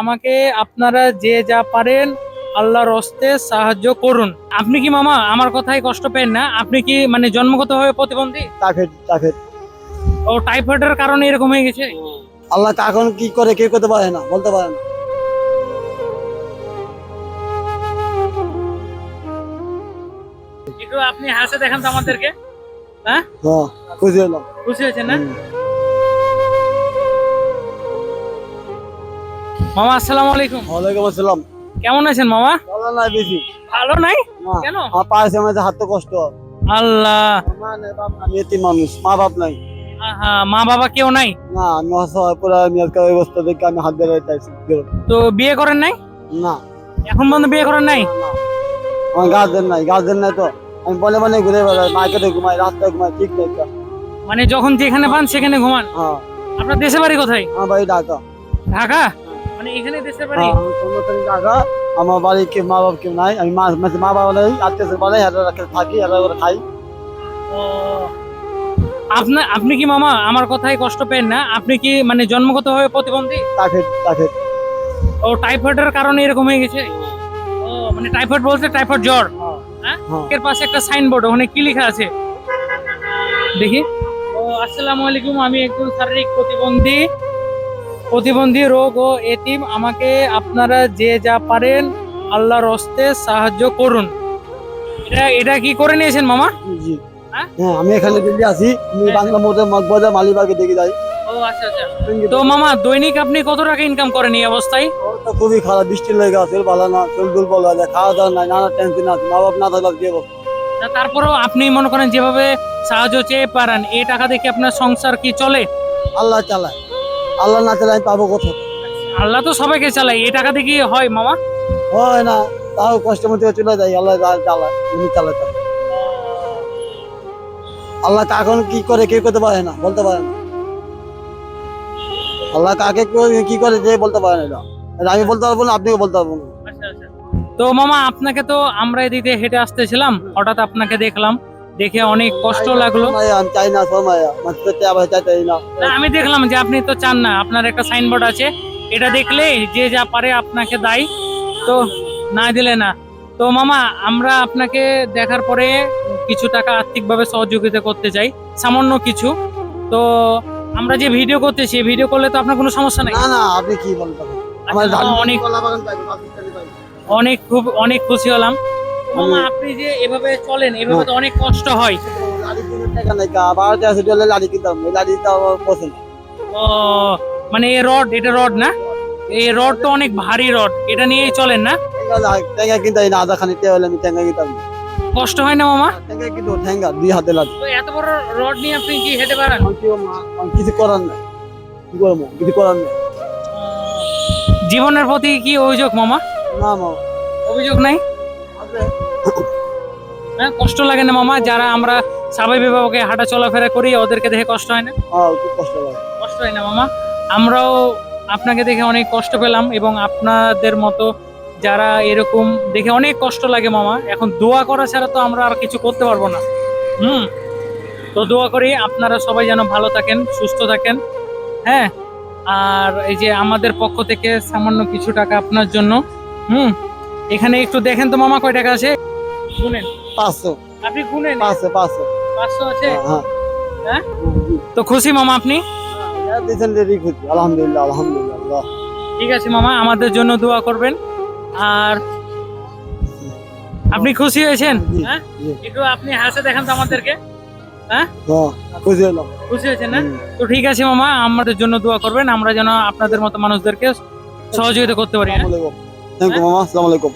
আমাকে আপনারা যে যা পারেন আল্লাহর হস্তে সাহায্য করুন। আপনি কি মামা আমার কথাই কষ্ট পেন না? আপনি কি মানে জন্মগতভাবে প্রতিবন্ধী? টাফেট টাফেট ও টাইফয়েডের কারণে এরকম হয়ে গেছে? আল্লাহ কখন কি করে কে করতে পারে না বলতে পারে না। একটু আপনি হাসে দেখান তো আমাদেরকে। হ্যাঁ? হ্যাঁ খুশি হলাম। খুশি হয়েছেন না? মামা আসসালামু আলাইকুম। ওয়ালাইকুম আসসালাম। কেমন আছেন মামা? ভালো নাই বেশি। ভালো নাই? কেন? আমার পায়েছে আমাদের হাত তো কষ্ট। আল্লাহ। মা নেই, বাপ নাই, আমি এতিম মানুষ মা বাপ নাই। মা বাবা কেউ নাই? না আমি অসহায় পুরো আমি অবস্থা দেখে আমি হাত চাইছি তো বিয়ে করেন নাই? না। এখন পর্যন্ত বিয়ে করেন নাই। আমার গার্জেন নাই গার্জেন নাই তো। আমি বলে বলে ঘুরে বেড়াই মার্কেটে ঘুমাই রাস্তায় ঘুমাই ঠিক নেই মানে যখন যেখানে পান সেখানে ঘুমান? হ্যাঁ। আপনার দেশে বাড়ি কোথায়? আমার বাড়ি ঢাকা। ঢাকা? মানে এখানে দেশের বাড়ি হ্যাঁ, আমার বাড়ি কেউ মা বাবা কেউ নাই। আমি মা মা বাবা নেই আত্মীয় রাখে থাকি খাই। আপনার আপনি কি মামা আমার কথাই কষ্ট পেন না? আপনি কি মানে জন্মগতভাবে প্রতিবন্ধী? ও টাইফয়েডের কারণে এরকম হয়ে গেছে? ও মানে টাইফয়েড বলতে টাইফয়েড জ্বর? হ্যাঁ? হ্যাঁ। এর পাশে একটা সাইনবোর্ড ওখানে কি লেখা আছে? দেখি। ও আসসালামু আলাইকুম আমি একজন শারীরিক প্রতিবন্ধী। প্রতিবন্ধী রোগ ও এতিম আমাকে আপনারা যে যা পারেন আল্লাহর হস্তে সাহায্য করুন। এটা এটা কি করে নিয়েছেন মামা? জি। হ্যাঁ? হ্যাঁ আমি এখানে দিল্লি আছি। আমি বাংলা মোটর মগবাজার মালিবাগে দেখে যাই। ও আচ্ছা আচ্ছা। তো মামা দৈনিক আপনি কত টাকা ইনকাম করেন এই অবস্থায়? তো খুবই খারাপ বৃষ্টির লেগে আছে ভালো না চল দুর্বল হয়ে যায় খাওয়া দাওয়া নাই নানা টেনশন আছে মা বাপ না থাকলে দিয়ে তারপরেও আপনি মনে করেন যেভাবে সাহায্য চেয়ে পারেন এই টাকা দেখে আপনার সংসার কি চলে? আল্লাহ চালায়। আল্লাহ না চালায় পাবো কোথাও আল্লাহ তো সবাইকে চালায় এই টাকা দিয়ে কি হয় মামা? হয় না তাও কষ্ট মধ্যে চলে যায় আল্লাহ চালায় উনি চালাতে আল্লাহ কখন কি করে কে করতে পারে না বলতে পারে না। আল্লাহ কাকে কে- কি করে যে বলতে পারে না আমি বলতে পারব না আপনিও বলতে পারব না। আচ্ছা, আচ্ছা। তো মামা আপনাকে তো আমরা এদিকে হেঁটে আসতেছিলাম হঠাৎ আপনাকে দেখলাম। দেখে অনেক কষ্ট লাগল। আমি চাই না সময়। আবার চাইতে না। না, আমি দেখলাম যে আপনি তো চান না। আপনার একটা সাইনবোর্ড আছে। এটা দেখলে যে যা পারে আপনাকে দেয় তো না দিলে না। তো মামা আমরা আপনাকে দেখার পরে কিছু টাকা আর্থিকভাবে সহযোগিতা করতে চাই। সামান্য কিছু। তো আমরা যে ভিডিও করতে করতেছি ভিডিও করলে তো আপনার কোনো সমস্যা নাই? না না আপনি কি বলতে পারেন আমার আচ্ছা, অনেক। অনেক খুব অনেক খুশি হলাম। মামা আপনি যে এভাবে চলেন এভাবে তো অনেক কষ্ট হয়। ও মানে এই রড এটা রড না? এই রড তো অনেক ভারী রড এটা নিয়েই চলেন না। কষ্ট হয় না মামা? দুই হাতে লাগে এত বড় রড নিয়ে আপনি কি হেঁটে পারেন কিছু করার নাই কি করব কিছু করার নেই জীবনের প্রতি কি অভিযোগ মামা? না মা অভিযোগ নাই। হ্যাঁ কষ্ট লাগে না মামা যারা আমরা স্বাভাবিকভাবে হাঁটা চলাফেরা করি ওদেরকে দেখে কষ্ট হয় না? হ্যাঁ কষ্ট লাগে। কষ্ট হয় না মামা? আমরাও আপনাকে দেখে অনেক কষ্ট পেলাম এবং আপনাদের মতো যারা এরকম দেখে অনেক কষ্ট লাগে মামা এখন দোয়া করা ছাড়া তো আমরা আর কিছু করতে পারব না। হুম? তো দোয়া করি আপনারা সবাই যেন ভালো থাকেন সুস্থ থাকেন হ্যাঁ? আর এই যে আমাদের পক্ষ থেকে সামান্য কিছু টাকা আপনার জন্য হুম? এখানে একটু দেখেন তো মামা কয় টাকা আছে? গুনেন। পাঁচশো। আপনি গুনেন? পাঁচশো পাঁচশো। পাঁচশো আছে? হ্যাঁ হ্যাঁ? তো খুশি মামা আপনি? হ্যাঁ আলহামদুলিল্লাহ আলহামদুলিল্লাহ। ঠিক আছে মামা আমাদের জন্য দোয়া করবেন। আর আপনি খুশি হয়েছেন? হ্যাঁ? একটু আপনি হাসে দেখান তো আমাদেরকে। হ্যাঁ? খুশি হলাম। খুশি হয়েছেন না তো ঠিক আছে মামা আমাদের জন্য দোয়া করবেন। আমরা যেন আপনাদের মতো মানুষদেরকে সহযোগিতা করতে পারি হ্যাঁ? থ্যাংক ইউ মামা আসসালামু আলাইকুম।